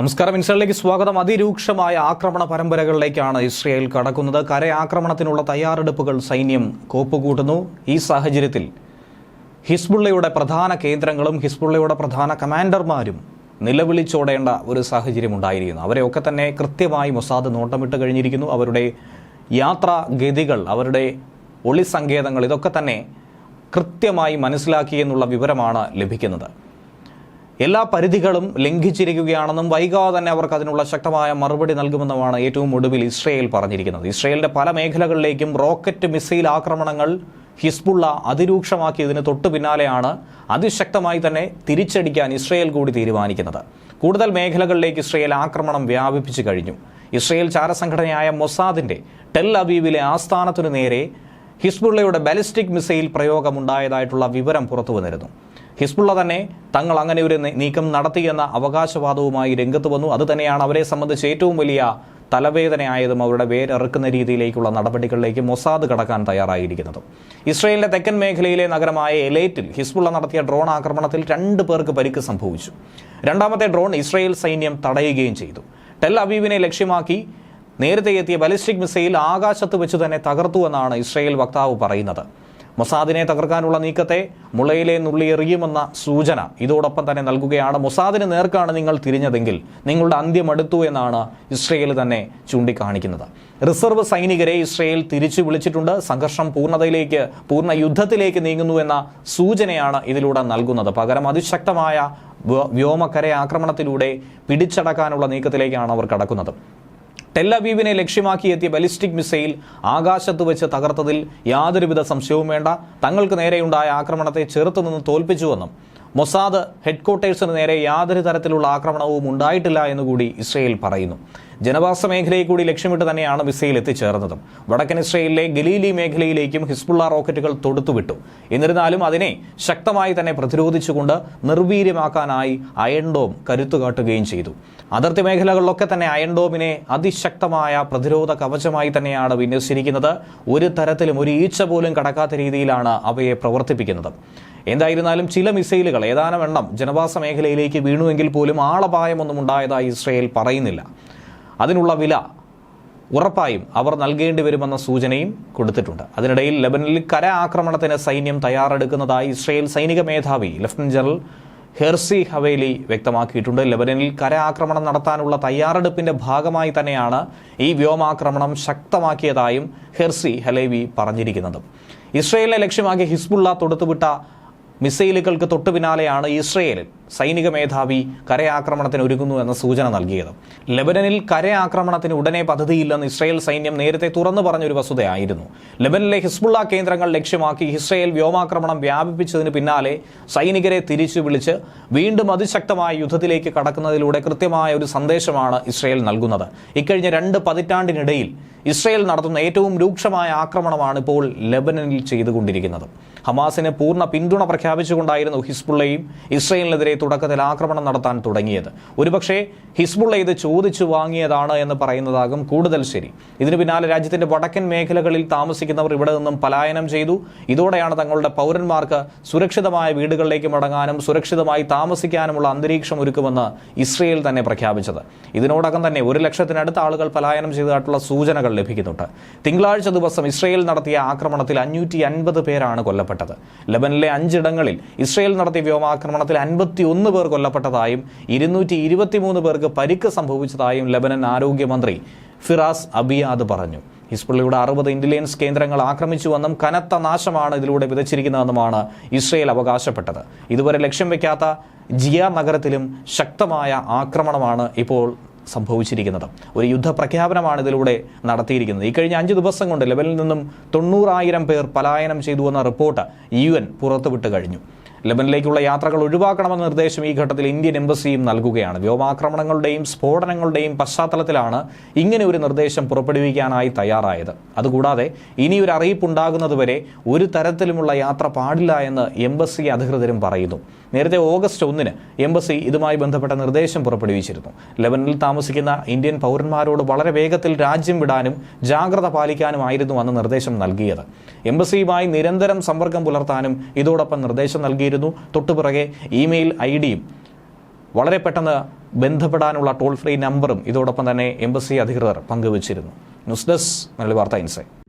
നമസ്കാരം. ഇൻസ്റ്റലിലേക്ക് സ്വാഗതം. അതിരൂക്ഷമായ ആക്രമണ പരമ്പരകളിലേക്കാണ് ഇസ്രയേൽ കടക്കുന്നത്. കരയാക്രമണത്തിനുള്ള തയ്യാറെടുപ്പുകൾ സൈന്യം കോപ്പുകൂട്ടുന്നു. ഈ സാഹചര്യത്തിൽ ഹിസ്ബുള്ളയുടെ പ്രധാന കേന്ദ്രങ്ങളും ഹിസ്ബുള്ളയുടെ പ്രധാന കമാൻഡർമാരും നിലവിളിച്ചോടേണ്ട ഒരു സാഹചര്യം ഉണ്ടായിരിക്കുന്നു അവരെയൊക്കെ തന്നെ കൃത്യമായി മൊസാദ് നോട്ടമിട്ട് കഴിഞ്ഞിരിക്കുന്നു. അവരുടെ യാത്രാഗതികൾ അവരുടെ ഒളി സങ്കേതങ്ങൾ ഇതൊക്കെ തന്നെ കൃത്യമായി മനസ്സിലാക്കി എന്നുള്ള വിവരമാണ് ലഭിക്കുന്നത്. എല്ലാ പരിധികളും ലംഘിച്ചിരിക്കുകയാണെന്നും വൈകാതെ തന്നെ അവർക്ക് അതിനുള്ള ശക്തമായ മറുപടി നൽകുമെന്നുമാണ് ഏറ്റവും ഒടുവിൽ ഇസ്രയേൽ പറഞ്ഞിരിക്കുന്നത്. ഇസ്രയേലിന്റെ പല മേഖലകളിലേക്കും റോക്കറ്റ് മിസൈൽ ആക്രമണങ്ങൾ ഹിസ്ബുള്ള അതിരൂക്ഷമാക്കിയതിന് തൊട്ടു പിന്നാലെയാണ് അതിശക്തമായി തന്നെ തിരിച്ചടിക്കാൻ ഇസ്രയേൽ കൂടി തീരുമാനിക്കുന്നത്. കൂടുതൽ മേഖലകളിലേക്ക് ഇസ്രയേൽ ആക്രമണം വ്യാപിപ്പിച്ചു കഴിഞ്ഞു. ഇസ്രയേൽ ചാരസംഘടനയായ മൊസാദിന്റെ ടെൽ അബീബിലെ ആസ്ഥാനത്തിനു നേരെ ഹിസ്ബുള്ളയുടെ ബാലിസ്റ്റിക് മിസൈൽ പ്രയോഗമുണ്ടായതായിട്ടുള്ള വിവരം പുറത്തു വന്നിരുന്നു ഹിസ്ബുള്ള തന്നെ തങ്ങൾ അങ്ങനെ ഒരു നീക്കം നടത്തിയെന്ന അവകാശവാദവുമായി രംഗത്ത് വന്നു. അത് തന്നെയാണ് അവരെ സംബന്ധിച്ച് ഏറ്റവും വലിയ തലവേദനയായതും അവരുടെ വേരറുക്കുന്ന രീതിയിലേക്കുള്ള നടപടികളിലേക്ക് മൊസാദ് കടക്കാൻ തയ്യാറായിരിക്കുന്നതും. ഇസ്രയേലിന്റെ തെക്കൻ മേഖലയിലെ നഗരമായ എലേറ്റിൽ ഹിസ്ബുള്ള നടത്തിയ ഡ്രോൺ ആക്രമണത്തിൽ രണ്ട് പേർക്ക് പരിക്ക് സംഭവിച്ചു. രണ്ടാമത്തെ ഡ്രോൺ ഇസ്രയേൽ സൈന്യം തടയുകയും ചെയ്തു. ടെൽ അബീബിനെ ലക്ഷ്യമാക്കി നേരത്തെ എത്തിയ ബലിസ്റ്റിക് മിസൈൽ ആകാശത്ത് വെച്ച് തന്നെ തകർത്തു എന്നാണ് ഇസ്രയേൽ വക്താവ് പറയുന്നത്. മൊസാദിനെ തകർക്കാനുള്ള നീക്കത്തെ മുളയിലെ നുള്ളിയെറിയുമെന്ന സൂചന ഇതോടൊപ്പം തന്നെ നൽകുകയാണ്. മൊസാദിന് നേർക്കാണ് നിങ്ങൾ തിരിഞ്ഞതെങ്കിൽ നിങ്ങളുടെ അന്ത്യം അടുത്തു എന്നാണ് ഇസ്രയേൽ തന്നെ ചൂണ്ടിക്കാണിക്കുന്നത്. റിസർവ് സൈനികരെ ഇസ്രയേൽ തിരിച്ചു വിളിച്ചിട്ടുണ്ട്. സംഘർഷം പൂർണതയിലേക്ക് പൂർണ യുദ്ധത്തിലേക്ക് നീങ്ങുന്നു എന്ന സൂചനയാണ് ഇതിലൂടെ നൽകുന്നത്. പകരം അതിശക്തമായ വ്യോ- വ്യോമക്കര ആക്രമണത്തിലൂടെ പിടിച്ചടക്കാനുള്ള നീക്കത്തിലേക്കാണ് അവർ കടക്കുന്നത്. ടെല്ലവീവിനെ ലക്ഷ്യമാക്കി എത്തിയ ബലിസ്റ്റിക് മിസൈൽ ആകാശത്ത് വെച്ച് തകർത്തതിൽ യാതൊരുവിധ സംശയവും വേണ്ട. തങ്ങൾക്ക് നേരെയുണ്ടായ ആക്രമണത്തെ ചെറുത്തുനിന്ന് തോൽപ്പിച്ചുവെന്നും മൊസാദ് ഹെഡ്ക്വാർട്ടേഴ്സിന് നേരെ യാതൊരു തരത്തിലുള്ള ആക്രമണവും ഉണ്ടായിട്ടില്ല എന്നുകൂടി ഇസ്രയേൽ പറയുന്നു. ജനവാസ മേഖലയെ കൂടി ലക്ഷ്യമിട്ട് തന്നെയാണ് മിസൈൽ എത്തിച്ചേർന്നതും. വടക്കൻ ഇസ്രയേലിലെ ഗലീലി മേഖലയിലേക്കും ഹിസ്ബുള്ള റോക്കറ്റുകൾ തൊടുത്തുവിട്ടു. എന്നിരുന്നാലും അതിനെ ശക്തമായി തന്നെ പ്രതിരോധിച്ചുകൊണ്ട് നിർവീര്യമാക്കാനായി അയൺഡോം കരുത്തുകാട്ടുകയും ചെയ്തു. അതിർത്തി മേഖലകളിലൊക്കെ തന്നെ അയൺഡോമിനെ അതിശക്തമായ പ്രതിരോധ കവചമായി തന്നെയാണ് വിന്യസിച്ചിരിക്കുന്നത്. ഒരു തരത്തിലും ഒരു ഈച്ച പോലും കടക്കാത്ത രീതിയിലാണ് അവയെ പ്രവർത്തിപ്പിക്കുന്നത്. എന്തായിരുന്നാലും ചില മിസൈലുകൾ ഏതാനും എണ്ണം ജനവാസ മേഖലയിലേക്ക് വീണുവെങ്കിൽ പോലും ആളപായമൊന്നും ഉണ്ടായതായി ഇസ്രയേൽ പറയുന്നില്ല. അതിനുള്ള വില ഉറപ്പായും അവർ നൽകേണ്ടി വരുമെന്ന സൂചനയും കൊടുത്തിട്ടുണ്ട്. അതിനിടയിൽ ലെബനനിൽ കര ആക്രമണത്തിന് സൈന്യം തയ്യാറെടുക്കുന്നതായി ഇസ്രയേൽ സൈനിക മേധാവി ലഫ്റ്റനന്റ് ജനറൽ ഹെർസി ഹവേലി വ്യക്തമാക്കിയിട്ടുണ്ട്. ലബനനിൽ കര ആക്രമണം നടത്താനുള്ള തയ്യാറെടുപ്പിന്റെ ഭാഗമായി തന്നെയാണ് ഈ വ്യോമാക്രമണം ശക്തമാക്കിയതായും ഹെർസി ഹലേവി പറഞ്ഞിരിക്കുന്നത്. ഇസ്രയേലിനെ ലക്ഷ്യമാക്കി ഹിസ്ബുള്ള തൊടുത്തുവിട്ട മിസൈലുകൾക്ക് തൊട്ടു പിന്നാലെയാണ് ഇസ്രയേലിൽ സൈനിക മേധാവി കരയാക്രമണത്തിന് ഒരുങ്ങുന്നു എന്ന സൂചന നൽകിയത്. ലെബനനിൽ കരയാക്രമണത്തിന് ഉടനെ പദ്ധതിയില്ലെന്ന് ഇസ്രയേൽ സൈന്യം നേരത്തെ തുറന്നു പറഞ്ഞൊരു വസ്തുതയായിരുന്നു. ലെബനിലെ ഹിസ്ബുള്ള കേന്ദ്രങ്ങൾ ലക്ഷ്യമാക്കി ഇസ്രയേൽ വ്യോമാക്രമണം വ്യാപിപ്പിച്ചതിന് പിന്നാലെ സൈനികരെ തിരിച്ചു വിളിച്ച് വീണ്ടും അതിശക്തമായ യുദ്ധത്തിലേക്ക് കടക്കുന്നതിലൂടെ കൃത്യമായ ഒരു സന്ദേശമാണ് ഇസ്രയേൽ നൽകുന്നത്. ഇക്കഴിഞ്ഞ രണ്ട് പതിറ്റാണ്ടിനിടയിൽ ഇസ്രയേൽ നടത്തുന്ന ഏറ്റവും രൂക്ഷമായ ആക്രമണമാണ് ഇപ്പോൾ ലെബനനിൽ ചെയ്തുകൊണ്ടിരിക്കുന്നത്. ഹമാസിന് പൂർണ പിന്തുണ പ്രഖ്യാപിച്ചുകൊണ്ടായിരുന്നു ഹിസ്ബുള്ളയും ഇസ്രയേലിനെതിരെ തുടക്കത്തിൽ ആക്രമണം നടത്താൻ തുടങ്ങിയത്. ഒരുപക്ഷെ ഹിസ്ബുള്ള ഇത് ചോദിച്ചു വാങ്ങിയതാണ് എന്ന് പറയുന്നതാകും കൂടുതൽ ശരി. ഇതിനു പിന്നാലെ രാജ്യത്തിന്റെ വടക്കൻ മേഖലകളിൽ താമസിക്കുന്നവർ ഇവിടെ നിന്നും പലായനം ചെയ്തു. ഇതോടെയാണ് തങ്ങളുടെ പൗരന്മാർക്ക് സുരക്ഷിതമായ വീടുകളിലേക്ക് മടങ്ങാനും സുരക്ഷിതമായി താമസിക്കാനുമുള്ള അന്തരീക്ഷം ഒരുക്കുമെന്ന് ഇസ്രയേൽ തന്നെ പ്രഖ്യാപിച്ചത്. ഇതിനോടകം തന്നെ ഒരു ലക്ഷത്തിനടുത്ത് ആളുകൾ പലായനം ചെയ്തതായിട്ടുള്ള സൂചനകൾ ലഭിക്കുന്നുണ്ട്. തിങ്കളാഴ്ച ദിവസം ഇസ്രയേൽ നടത്തിയ ആക്രമണത്തിൽ അഞ്ഞൂറ്റി അൻപത് പേരാണ് കൊല്ലപ്പെട്ടത്. ലബനിലെ അഞ്ചിടങ്ങളിൽ ഇസ്രയേൽ നടത്തിയ വ്യോമാക്രമണത്തിൽ അൻപത്തി ഒന്ന് പേർ കൊല്ലപ്പെട്ടതായും ഇരുന്നൂറ്റി ഇരുപത്തിമൂന്ന് പേർക്ക് പരിക്ക് സംഭവിച്ചതായും ലബനൻ ആരോഗ്യമന്ത്രി ഫിറാസ് അബിയാദ് പറഞ്ഞു. ഹിസ്ബുള്ളയുടെ അറുപത് ഇന്റലിജൻസ് കേന്ദ്രങ്ങൾ ആക്രമിച്ചുവെന്നും കനത്ത നാശമാണ് ഇതിലൂടെ വിതച്ചിരിക്കുന്നതെന്നുമാണ് ഇസ്രയേൽ അവകാശപ്പെട്ടത്. ഇതുവരെ ലക്ഷ്യം വയ്ക്കാത്ത ജിയ നഗരത്തിലും ശക്തമായ ആക്രമണമാണ് ഇപ്പോൾ സംഭവിച്ചിരിക്കുന്നത്. ഒരു യുദ്ധപ്രഖ്യാപനമാണ് ഇതിലൂടെ നടത്തിയിരിക്കുന്നത്. ഈ കഴിഞ്ഞ അഞ്ച് ദിവസം കൊണ്ട് ലെവലിൽ നിന്നും തൊണ്ണൂറായിരം പേർ പലായനം ചെയ്തു എന്ന റിപ്പോർട്ട് യു എൻ പുറത്തുവിട്ട് കഴിഞ്ഞു. ലെബനിലേക്കുള്ള യാത്രകൾ ഒഴിവാക്കണമെന്ന നിർദ്ദേശം ഈ ഘട്ടത്തിൽ ഇന്ത്യൻ എംബസിയും നൽകുകയാണ്. വ്യോമാക്രമണങ്ങളുടെയും സ്ഫോടനങ്ങളുടെയും പശ്ചാത്തലത്തിലാണ് ഇങ്ങനെ ഒരു നിർദ്ദേശം പുറപ്പെടുവിക്കാനായി തയ്യാറായത്. അതുകൂടാതെ ഇനിയൊരു അറിയിപ്പുണ്ടാകുന്നതുവരെ ഒരു തരത്തിലുമുള്ള യാത്ര പാടില്ല എന്ന് എംബസി അധികൃതരും പറയുന്നു. നേരത്തെ ഓഗസ്റ്റ് ഒന്നിന് എംബസി ഇതുമായി ബന്ധപ്പെട്ട നിർദ്ദേശം പുറപ്പെടുവിച്ചിരുന്നു. ലെബനിൽ താമസിക്കുന്ന ഇന്ത്യൻ പൗരന്മാരോട് വളരെ വേഗത്തിൽ രാജ്യം വിടാനും ജാഗ്രത പാലിക്കാനുമായിരുന്നു അന്ന് നിർദ്ദേശം നൽകിയത്. എംബസിയുമായി നിരന്തരം സമ്പർക്കം പുലർത്താനും ഇതോടൊപ്പം നിർദ്ദേശം നൽകിയിരുന്നു തൊട്ടുപിറകെ ഇമെയിൽ ഐ ഡിയും വളരെ പെട്ടെന്ന് ബന്ധപ്പെടാനുള്ള ടോൾ ഫ്രീ നമ്പറും ഇതോടൊപ്പം തന്നെ എംബസി അധികൃതർ പങ്കുവച്ചിരുന്നു. ന്യൂസ് ഡെസ്ക് മലയാളി വാർത്ത ഇൻസൈറ്റ്